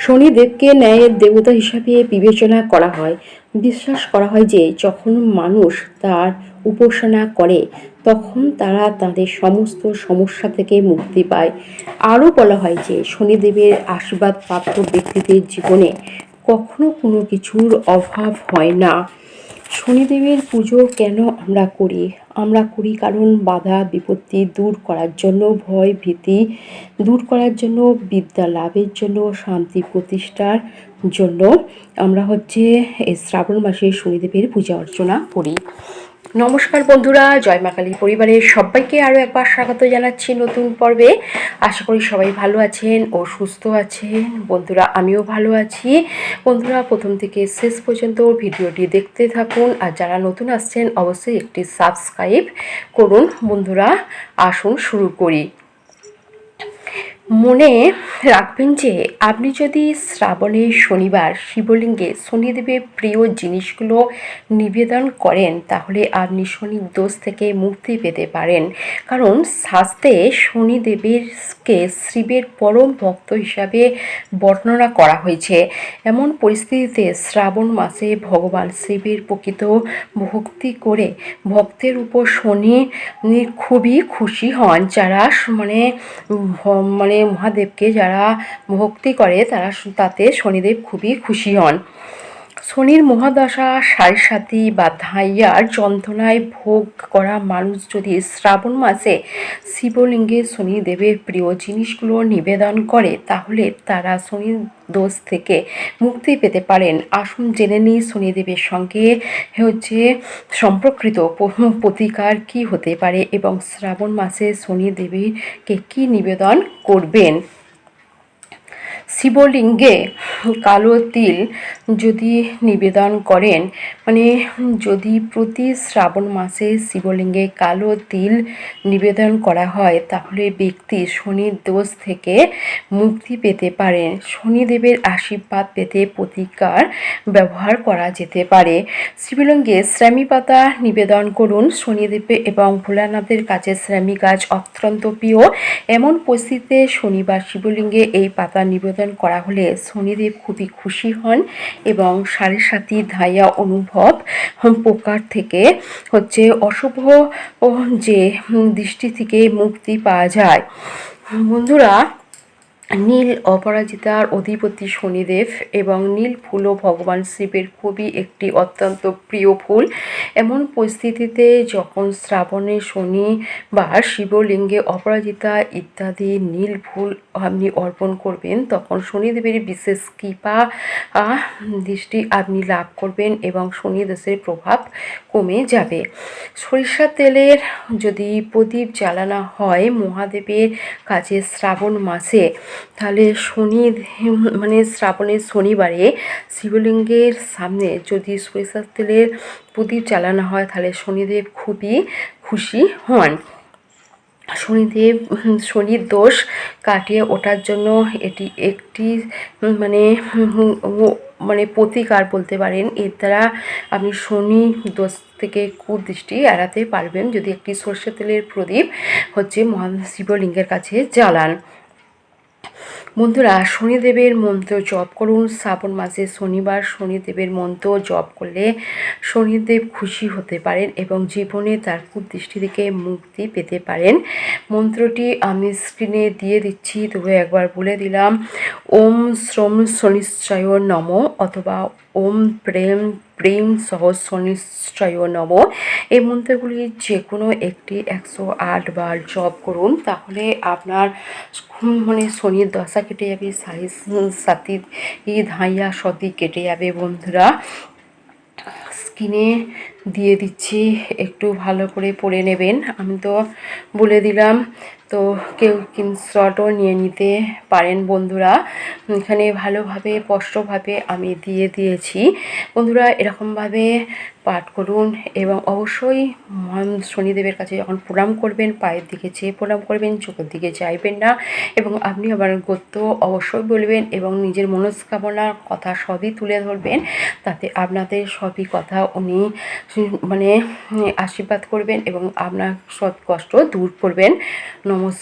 শনিদেবকে ন্যায়ের দেবতা হিসাবে বিবেচনা করা হয়। বিশ্বাস করা হয় যে, যখন মানুষ তার উপাসনা করে, তখন তারা তাদের সমস্ত সমস্যা থেকে মুক্তি পায়। আরও বলা হয় যে, শনিদেবের আশীর্বাদ প্রাপ্ত ব্যক্তিদের জীবনে কখনো কোনো কিছুর অভাব হয় না। শনিদেবের পুজো কেন আমরা করি? আমরা করি কারণ বাধা, বিপত্তি দূর করার জন্য, ভয়, ভীতি দূর করার জন্য, বিদ্যা লাভের জন্য, শান্তি প্রতিষ্ঠার জন্য আমরা হচ্ছে শ্রাবণ মাসে শনিদেবের পূজা অর্চনা করি। নমস্কার বন্ধুরা, জয় মা কালী পরিবারের সবাইকে আরও একবার স্বাগত জানাচ্ছি নতুন পর্বে। আশা করি সবাই ভালো আছেন ও সুস্থ আছেন। বন্ধুরা, আমিও ভালো আছি। বন্ধুরা, প্রথম থেকে শেষ পর্যন্ত ভিডিওটি দেখতে থাকুন। আর যারা নতুন আসছেন, অবশ্যই একটি সাবস্ক্রাইব করুন। বন্ধুরা, আসুন শুরু করি। মনে রাখবেন যে আপনি যদি শ্রাবণে শনিবার শিবলিঙ্গে শনিদেবের প্রিয় জিনিসগুলো নিবেদন করেন, তাহলে আপনি শনির দোষ থেকে মুক্তি পেতে পারেন। কারণ শাস্ত্রে শনিদেবেরকে শিবের পরম ভক্ত হিসাবে বর্ণনা করা হয়েছে। এমন পরিস্থিতিতে শ্রাবণ মাসে ভগবান শিবের প্রকৃত ভক্তি করে ভক্তের উপর শনি খুবই খুশি হন। যারা মানে মানে মহাদেবকে যারা ভক্তি করে তারা তাতে শনিদেব খুবই খুশি হন। শনির মহাদশা সাড়ে সাথী বা ধাইয়ার যন্ত্রণায় ভোগ করা মানুষ যদি শ্রাবণ মাসে শিবলিঙ্গে শনিদেবের প্রিয় জিনিসগুলো নিবেদন করে, তাহলে তারা শনির দোষ থেকে মুক্তি পেতে পারেন। আসুন জেনে নিই শনিদেবের সঙ্গে হচ্ছে সম্পর্কিত প্রতিকার কি হতে পারে এবং শ্রাবণ মাসে শনিদেবীকে কি নিবেদন করবেন। শিবলিঙ্গে কালো তিল যদি নিবেদন করেন মানে যদি প্রতি শ্রাবণ মাসে শিবলিঙ্গে কালো তিল নিবেদন করা হয়, তাহলে ব্যক্তি শনির দোষ থেকে মুক্তি পেতে পারেন শনিদেবের আশীর্বাদ পেতে প্রতিকার ব্যবহার করা যেতে পারে। শিবলিঙ্গে শ্রামী পাতা নিবেদন করুন। শনিদেবে এবং ভোলানাথের কাছে শ্রামী গাছ অত্যন্ত প্রিয়। এমন পরিস্থিতিতে শনিবার শিবলিঙ্গে এই পাতা নিবেদন করা হলে শনিদেব খুবই খুশি হন এবং সাড়ে সাতি ধাইয়া অনুভব প্রকার থেকে হচ্ছে অশুভ যে দৃষ্টি থেকে মুক্তি পাওয়া যায়। বন্ধুরা নীল অপরাজিতার অধিপতি শনিদেব এবং নীল ফুলও ভগবান শিবের খুবই একটি অত্যন্ত প্রিয় ফুল। এমন পরিস্থিতিতে যখন শ্রাবণে শনি বা শিবলিঙ্গে অপরাজিতা ইত্যাদি নীল ফুল আপনি অর্পণ করবেন, তখন শনিদেবের বিশেষ কৃপা দৃষ্টি আপনি লাভ করবেন এবং শনি দোষের প্রভাব কমে যাবে। সরিষা তেলের যদি প্রদীপ জ্বালানো হয় মহাদেবের কাছে শ্রাবণ মাসে তাহলে শনি মানে শ্রাবণের শনিবারে শিবলিঙ্গের সামনে যদি সরিষার তেলের প্রদীপ জ্বালানো হয়, তাহলে শনিদেব খুবই খুশি হন। শনিদেব শনির দোষ কাটিয়ে ওঠার জন্য এটি একটি মানে মানে প্রতিকার বলতে পারেন। এর দ্বারা আপনি শনি দোষ থেকে কুদৃষ্টি এড়াতে পারবেন যদি একটি সর্ষে তেলের প্রদীপ হচ্ছে মহান শিবলিঙ্গের কাছে জ্বালান। বন্ধুরা, শনিদেবের মন্ত্র জপ করুন। শ্রাবণ মাসে শনিবার শনিদেবের মন্ত্র জপ করলে শনিদেব খুশি হতে পারেন এবং জীবনে তার কুদৃষ্টি থেকে মুক্তি পেতে পারেন। মন্ত্রটি আমি স্ক্রিনে দিয়ে দিচ্ছি তবে একবার বলে দিলাম। ওম শ্রম শনিশ্চয় নম অথবা ওম প্রেম প্রেম সহ শনিশ্চয় নম। এই মন্ত্রগুলি যে কোনো একটি একশো আট বার জপ করুন, তাহলে আপনার মানে শনির দশা কেটে যাবে সাড়ে সাতি ধাইয়া, সতি কেটে যাবে বন্ধুরা। স্কিনে দিয়ে দিচ্ছি, একটু ভালো করে পরে নেবেন। আমি তো বলে দিলাম তো কেউ স্ক্রিনশটও নিয়ে নিতে পারেন বন্ধুরা। এখানে ভালোভাবে, স্পষ্টভাবে আমি দিয়ে দিয়েছি। বন্ধুরা, এরকমভাবে পাঠ করুন এবং অবশ্যই মহান শনিদেবের কাছে যখন প্রণাম করবেন, পায়ের দিকে চেয়ে প্রণাম করবেন, চোখের দিকে চাইবেন না এবং আপনি আবার গত্য অবশ্যই বলবেন এবং নিজের মনস্কামনার কথা সবই তুলে ধরবেন। তাতে আপনাদের সবই কথা উনি মানে আশীর্বাদ করবেন এবং আপনার সব কষ্ট দূর করবেন। নমস্কার